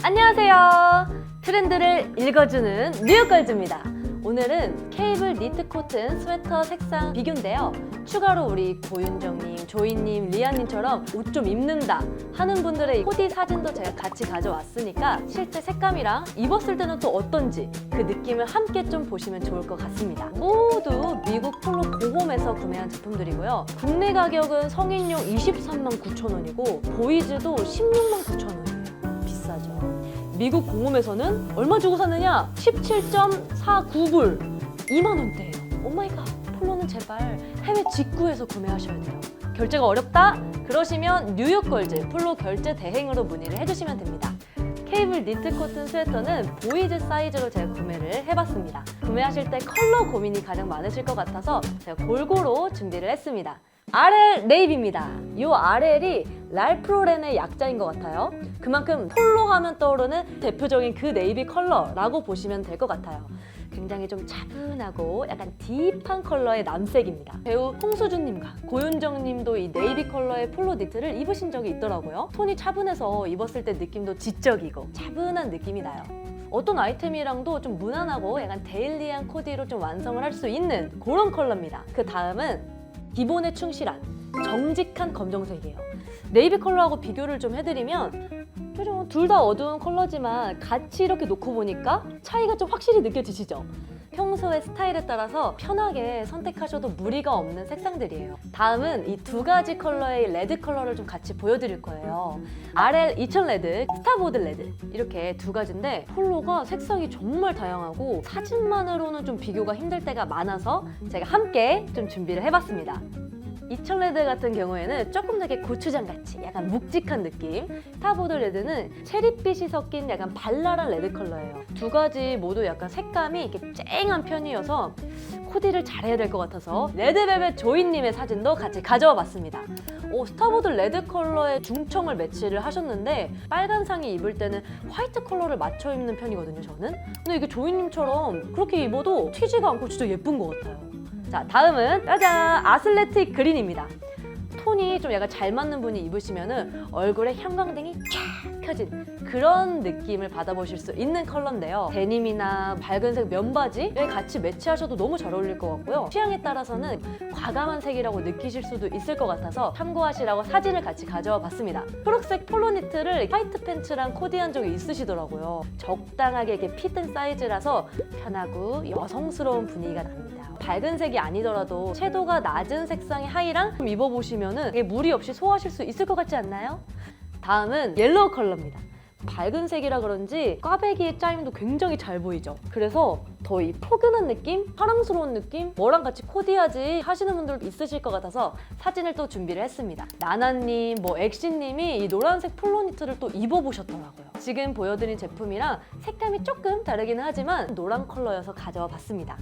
안녕하세요. 트렌드를 읽어주는 뉴욕걸즈입니다. 오늘은 케이블 니트 코튼 스웨터 색상 비교인데요. 추가로 우리 고윤정님, 조이님, 리아님처럼 옷 좀 입는다 하는 분들의 코디 사진도 제가 같이 가져왔으니까 실제 색감이랑 입었을 때는 또 어떤지 그 느낌을 함께 좀 보시면 좋을 것 같습니다. 모두 미국 폴로 고홈에서 구매한 제품들이고요. 국내 가격은 성인용 23만 9천 원이고 보이즈도 16만 9천 원이에요. 비싸죠. 미국 공홈에서는 얼마 주고 샀느냐? 17.49불 2만 원대예요. 오마이갓 폴로는 제발 해외 직구에서 구매하셔야 돼요. 결제가 어렵다? 그러시면 뉴욕걸즈 폴로 결제 대행으로 문의를 해주시면 됩니다. 케이블 니트 코튼 스웨터는 보이즈 사이즈로 제가 구매를 해봤습니다. 구매하실 때 컬러 고민이 가장 많으실 것 같아서 제가 골고루 준비를 했습니다. RL 네이비입니다. 이 RL이 랄프로렌의 약자인 것 같아요. 그만큼 폴로 하면 떠오르는 대표적인 그 네이비 컬러라고 보시면 될 것 같아요. 굉장히 좀 차분하고 약간 딥한 컬러의 남색입니다. 배우 홍수준님과 고윤정님도 이 네이비 컬러의 폴로 니트를 입으신 적이 있더라고요. 톤이 차분해서 입었을 때 느낌도 지적이고 차분한 느낌이 나요. 어떤 아이템이랑도 좀 무난하고 약간 데일리한 코디로 좀 완성을 할 수 있는 그런 컬러입니다. 그 다음은 기본에 충실한 정직한 검정색이에요. 네이비 컬러하고 비교를 좀 해드리면? 둘 다 어두운 컬러지만 같이 이렇게 놓고 보니까 차이가 좀 확실히 느껴지시죠? 평소의 스타일에 따라서 편하게 선택하셔도 무리가 없는 색상들이에요. 다음은 이 두 가지 컬러의 레드 컬러를 좀 같이 보여드릴 거예요. RL 2000 레드, 스타보드 레드 이렇게 두 가지인데 폴로가 색상이 정말 다양하고 사진만으로는 좀 비교가 힘들 때가 많아서 제가 함께 좀 준비를 해봤습니다. 2000 레드 같은 경우에는 조금 되게 고추장 같이 약간 묵직한 느낌. 스타보드 레드는 체리빛이 섞인 약간 발랄한 레드 컬러예요. 두 가지 모두 약간 색감이 이렇게 쨍한 편이어서 코디를 잘해야 될 것 같아서 레드벨벳 조이님의 사진도 같이 가져와 봤습니다. 오, 스타보드 레드 컬러에 중청을 매치를 하셨는데 빨간 상의 입을 때는 화이트 컬러를 맞춰 입는 편이거든요, 저는. 근데 이게 조이님처럼 그렇게 입어도 튀지가 않고 진짜 예쁜 것 같아요. 자, 다음은 짜잔! 아슬레틱 그린입니다. 톤이 좀 약간 잘 맞는 분이 입으시면은 얼굴에 형광등이 쫙 켜진 그런 느낌을 받아보실 수 있는 컬러인데요. 데님이나 밝은색 면바지에 같이 매치하셔도 너무 잘 어울릴 것 같고요. 취향에 따라서는 과감한 색이라고 느끼실 수도 있을 것 같아서 참고하시라고 사진을 같이 가져와 봤습니다. 초록색 폴로 니트를 화이트 팬츠랑 코디한 적이 있으시더라고요. 적당하게 이렇게 핏된 사이즈라서 편하고 여성스러운 분위기가 납니다. 밝은 색이 아니더라도 채도가 낮은 색상의 입어보시면은 이게 무리 없이 소화하실 수 있을 것 같지 않나요? 다음은 옐로우 컬러입니다. 밝은 색이라 그런지 꽈배기의 짜임도 굉장히 잘 보이죠. 그래서 더 이 포근한 느낌, 사랑스러운 느낌, 뭐랑 같이 코디하지 하시는 분들도 있으실 것 같아서 사진을 또 준비를 했습니다. 나나님, 뭐 엑시님이 이 노란색 폴로 니트를 또 입어보셨더라고요. 지금 보여드린 제품이랑 색감이 조금 다르기는 하지만 노란 컬러여서 가져와 봤습니다.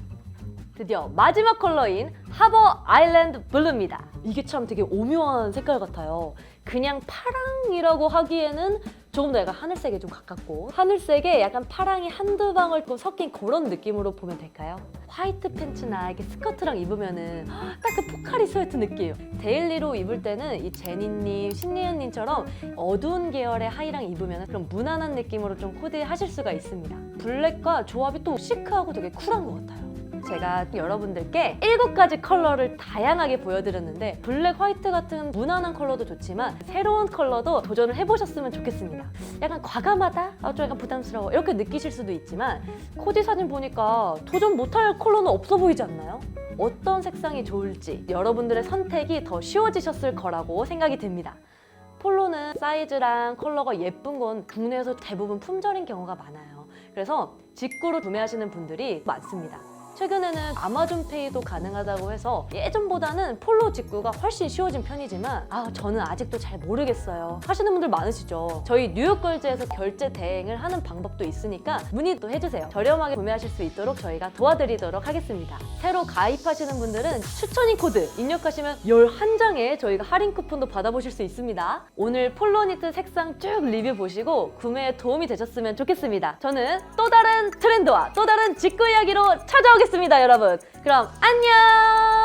드디어 마지막 컬러인 하버 아일랜드 블루입니다. 이게 참 되게 오묘한 색깔 같아요. 그냥 파랑이라고 하기에는 조금 더 약간 하늘색에 좀 가깝고 하늘색에 약간 파랑이 한두 방울 좀 섞인 그런 느낌으로 보면 될까요? 화이트 팬츠나 이렇게 스커트랑 입으면은 딱 그 포카리 스웨트 느낌. 데일리로 입을 때는 이 제니님, 신리은님처럼 어두운 계열의 하의랑 입으면 그런 무난한 느낌으로 좀 코디하실 수가 있습니다. 블랙과 조합이 또 시크하고 되게 쿨한 것 같아요. 제가 여러분들께 일곱 가지 컬러를 다양하게 보여드렸는데 블랙, 화이트 같은 무난한 컬러도 좋지만 새로운 컬러도 도전을 해보셨으면 좋겠습니다. 약간 과감하다? 아, 좀 약간 부담스러워. 이렇게 느끼실 수도 있지만 코디 사진 보니까 도전 못할 컬러는 없어 보이지 않나요? 어떤 색상이 좋을지 여러분들의 선택이 더 쉬워지셨을 거라고 생각이 듭니다. 폴로는 사이즈랑 컬러가 예쁜 건 국내에서 대부분 품절인 경우가 많아요. 그래서 직구로 구매하시는 분들이 많습니다. 최근에는 아마존 페이도 가능하다고 해서 예전보다는 폴로 직구가 훨씬 쉬워진 편이지만 아 저는 아직도 잘 모르겠어요. 하시는 분들 많으시죠? 저희 뉴욕걸즈에서 결제 대행을 하는 방법도 있으니까 문의도 해주세요. 저렴하게 구매하실 수 있도록 저희가 도와드리도록 하겠습니다. 새로 가입하시는 분들은 추천인 코드 입력하시면 11장에 저희가 할인 쿠폰도 받아보실 수 있습니다. 오늘 폴로 니트 색상 쭉 리뷰 보시고 구매에 도움이 되셨으면 좋겠습니다. 저는 또 다른 트렌드와 또 다른 직구 이야기로 찾아오 겠습니다 여러분. 그럼 안녕